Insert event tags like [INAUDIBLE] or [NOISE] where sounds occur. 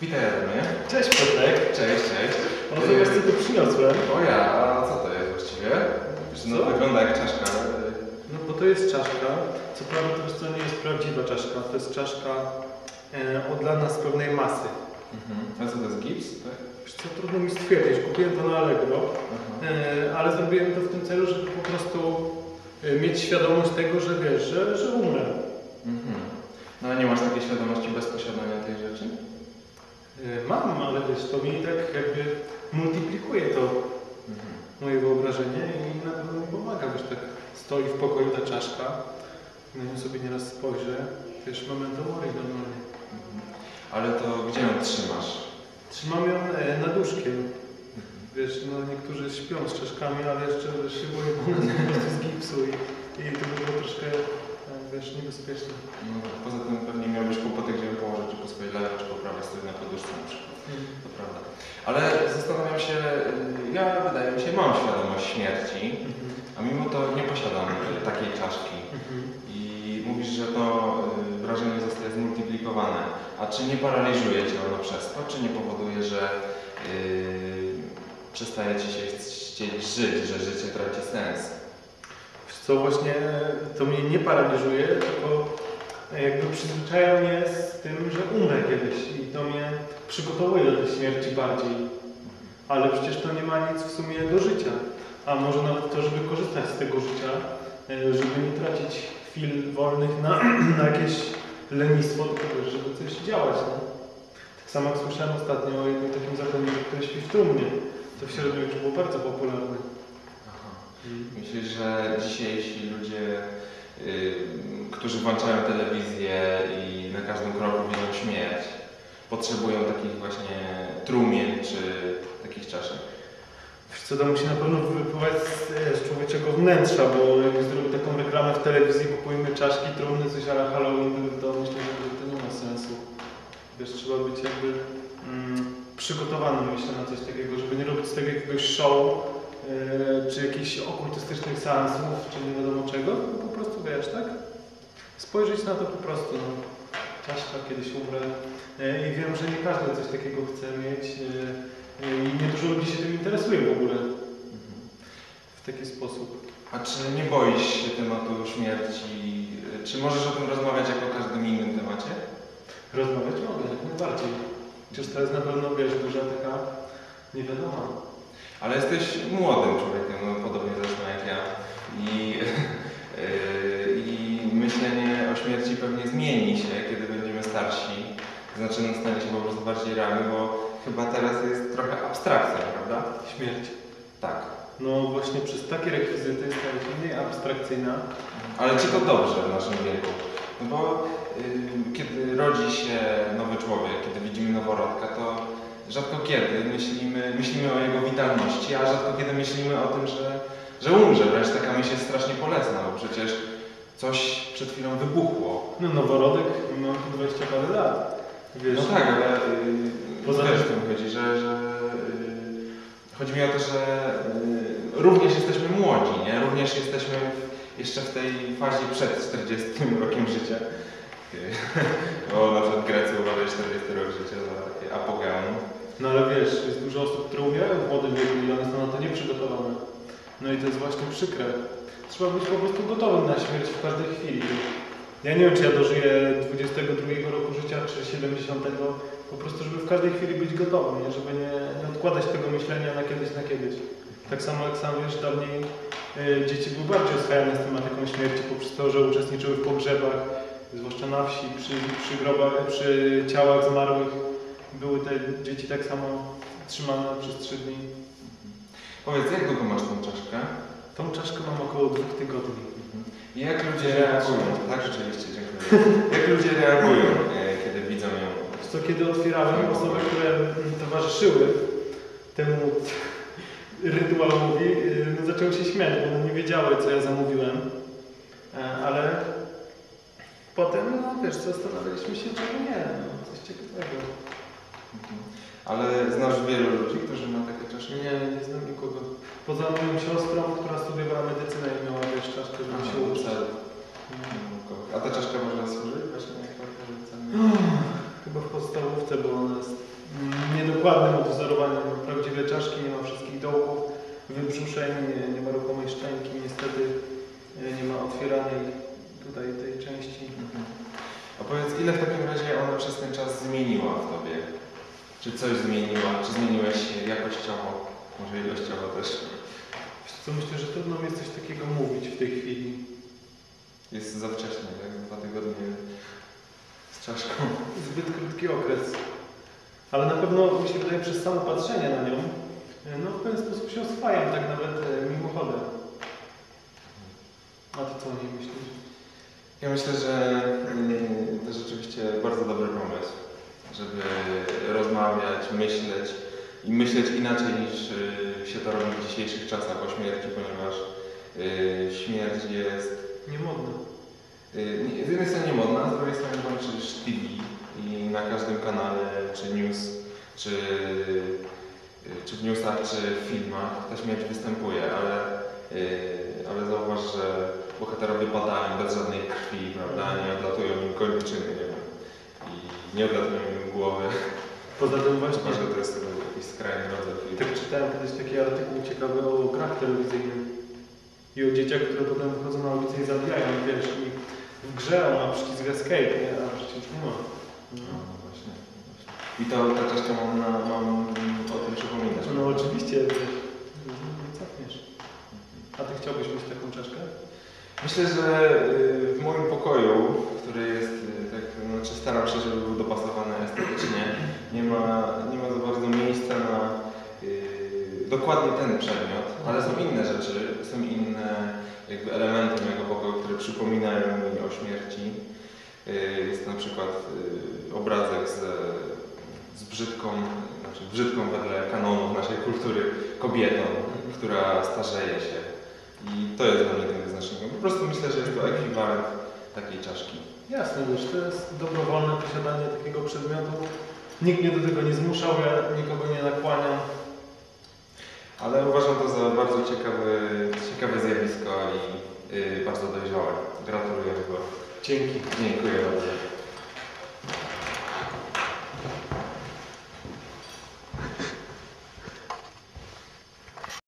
Witaj Adamie. Cześć Piotrek. Cześć, cześć. O, zobacz co tu przyniosłem. O ja, a co to jest właściwie? Wiesz, no, Co? wygląda jak czaszka. No bo to jest czaszka. Co prawda to, wiesz co, nie jest prawdziwa czaszka. To jest czaszka e, odlana z pewnej masy. Mhm. A co to jest gips? Tak? Wiesz co, trudno mi stwierdzić. Kupiłem to na Allegro, e, ale zrobiłem to w tym celu, żeby po prostu e, mieć świadomość tego, że wiesz, że, że umrę. Mhm. No a nie masz takiej świadomości bez posiadania tej rzeczy? E, mam, ale wiesz, to mi tak jakby multiplikuje to Mhm. moje wyobrażenie i na pewno mi pomaga, wiesz, tak stoi w pokoju ta czaszka, na nią sobie nieraz spojrzę, wiesz, memento mori normalnie. Mhm. Ale to gdzie ją trzymasz? Trzymam ją e, nad łóżkiem. Wiesz, no niektórzy śpią z czaszkami, ale jeszcze szybują po nas po prostu z gipsu i, i to by było troszkę, wiesz, niebezpieczne. No, poza tym pewnie miałbyś kłopoty, gdzie położyć, czy po swojej lewej, czy po prawej stronie na poduszce na przykład. To prawda. Ale zastanawiam się, y, ja wydaje mi się, mam świadomość śmierci, Mhm. a mimo to nie posiadam y, takiej czaszki. Mhm. I mówisz, że to y, wrażenie zostaje zmultiplikowane. A czy nie paraliżuje Cię ono przez to? Czy nie powoduje, że yy, przestaje Ci się chcieć żyć, że życie traci sens? Co, właśnie to mnie nie paraliżuje, tylko jakby przyzwyczaja mnie z tym, że umrę kiedyś i to mnie przygotowuje do tej śmierci bardziej. Ale przecież to nie ma nic w sumie do życia. A może nawet to, żeby korzystać z tego życia, e, żeby nie tracić chwil wolnych na, [CLEARS THROAT] na jakieś lenistwo, tylko żeby coś działać. No. Tak samo jak słyszałem ostatnio o jednym takim zakonniku, który śpi w trumnie. To w średniowieczu było bardzo popularne. Myślisz, że dzisiejsi ludzie, yy, którzy włączają telewizję i na każdym kroku widzą śmierć, potrzebują takich właśnie trumien czy takich czaszek? Wiesz co, to musi na pewno wypływać z, z człowieczego wnętrza, bo jak zrobił taką reklamę w telewizji, kupujmy czaszki, trumny, coś ale Halloween, to myślę, że to nie ma sensu. Wiesz, trzeba być jakby mm, przygotowanym, myślę, na coś takiego, żeby nie robić z tego jakiegoś show, czy jakichś okultystycznych seansów, czy nie wiadomo czego, tylko po prostu, wiesz, tak? Spojrzeć na to po prostu, no. Czaszka, kiedyś umrę. Yy, I wiem, że nie każdy coś takiego chce mieć. Yy, i niedużo ludzi się tym interesuje w ogóle w taki sposób. A czy nie boisz się tematu śmierci? Czy możesz o tym rozmawiać jako o każdym innym temacie? Rozmawiać mogę, jak najbardziej. Chociaż to jest na pewno, wiesz, duża taka niewiadoma. Ale jesteś młodym człowiekiem, no, podobnie zresztą jak ja. I, yy, [LAUGHS] I myślenie o śmierci pewnie zmieni się, kiedy będziemy starsi. Znaczy, no, stanie się po prostu bardziej realny, bo chyba teraz jest trochę abstrakcja, prawda? Śmierć. Tak. No właśnie przez takie rekwizyty staje się mniej abstrakcyjna. Ale czy to dobrze w naszym wieku? No bo yy, kiedy rodzi się nowy człowiek, kiedy widzimy noworodka, to rzadko kiedy myślimy, myślimy o jego witalności, a rzadko kiedy myślimy o tym, że, że umrze. Wręcz taka myśl jest strasznie bolesna, bo przecież coś przed chwilą wybuchło. No noworodek ma tu 20 parę lat. Wiesz, No tak, ale yy, Poza wiesz, tym- chodzi, że, że yy, chodzi mi o to, że yy, również jesteśmy młodzi, nie? Również jesteśmy w, jeszcze w tej fazie przed 40 [LAUGHS] rokiem życia. [LAUGHS] Bo na przykład Grecy uważają 40 rok życia za takie apogeum. No ale wiesz, jest dużo osób, które umierają w młodym wieku i one są na to nieprzygotowane. No i to jest właśnie przykre. Trzeba być po prostu gotowym na śmierć w każdej chwili. Ja nie wiem, czy ja dożyję 22 roku życia, czy 70, po prostu, żeby w każdej chwili być gotowym, nie? żeby nie, nie odkładać tego myślenia na kiedyś, na kiedyś. Tak samo jak sam wiesz, dawniej y, dzieci były bardziej oswajane z tematyką śmierci poprzez to, że uczestniczyły w pogrzebach, zwłaszcza na wsi, przy, przy grobach, przy ciałach zmarłych. Były te dzieci tak samo trzymane przez trzy dni. Powiedz, jak długo masz tą czaszkę? Tą czaszkę mam około dwóch tygodni. I jak ludzie reagują? Tak, rzeczywiście, dziękuję. Jak ludzie reagują, e, kiedy widzą ją? Co kiedy otwierałem, osoby, które towarzyszyły temu rytuałowi, y, no, zaczęły się śmiać, bo one nie wiedziały, co ja zamówiłem. E, Ale potem, no wiesz, zastanawialiśmy się, czemu nie, no, coś ciekawego. Mhm. Ale znasz wielu ludzi, którzy ma takie czaszki? Nie, nie znam nikogo. Poza moją siostrą, która studiowała medycynę i miała wiesz, czaszkę, żeby się uczyć. A ta czaszka można służyć właśnie jako? Chyba w podstawówce, bo ona jest dokładnym odwzorowaniem prawdziwej czaszki, nie ma wszystkich dołków, wybrzuszeń, nie, nie ma ruchomej szczęki, niestety e, nie ma otwieranej tutaj tej części. A powiedz, ile w takim razie ona przez ten czas zmieniła w tobie? Czy coś zmieniła? Czy zmieniłeś się jakościowo? Może ilościowo też? Wiesz co, myślę, że trudno mi jest coś takiego mówić w tej chwili. Jest za wcześnie, jak dwa tygodnie z czaszką. Zbyt krótki okres. Ale na pewno mi się wydaje przez samo patrzenie na nią, e, no w pewien sposób się oswajam, tak nawet e, mimochodem. A ty co o niej myślisz? Ja myślę, że mm, to rzeczywiście bardzo dobry pomysł, żeby rozmawiać, myśleć i myśleć inaczej niż y, się to robi w dzisiejszych czasach o śmierci, ponieważ y, śmierć jest Niemodno. y, z jednej strony niemodna, a z drugiej strony włączysz TV i na każdym kanale, czy news, czy, czy w newsach, czy w filmach ta śmierć występuje, ale, ale zauważ, że bohaterowie padają bez żadnej krwi, prawda? Nie odlatują im kończyny, nie wiem. I nie odlatują im głowy. Poza tym właśnie, Chyba, że to jest jakiś skrajny rodzaj filmu. tak czytałem kiedyś taki artykuł ciekawy o grach telewizyjnych i o dzieciach, które potem wychodzą na ulicę i zabijają, wiesz, i w grze on ma przycisk escape, nie? a przecież nie ma. No, no właśnie, no właśnie. I to ta czaszka mam, na, mam o tym przypominać. No oczywiście, wiesz, nie cofniesz. A ty chciałbyś mieć taką czaszkę? Myślę, że y, w moim pokoju, który jest y, tak, znaczy staram się, żeby był dopasowany estetycznie, nie ma, nie ma za bardzo miejsca na y, dokładnie ten przedmiot, ale są inne rzeczy, są inne jakby elementy mojego pokoju, które przypominają mi o śmierci. Y, Jest na przykład y, obrazek z, z brzydką, znaczy brzydką wedle kanonów naszej kultury kobietą, która starzeje się. I to jest dla mnie tym wyznacznikiem. Po prostu myślę, że jest to ekwiwalent takiej czaszki. Jasne, wiesz, to jest dobrowolne posiadanie takiego przedmiotu. Nikt mnie do tego nie zmuszał, ja nikogo nie nakłaniam. Ale uważam to za bardzo ciekawe, ciekawe zjawisko i y, bardzo dojrzałe. Gratuluję wyboru. Dzięki. Dziękuję bardzo.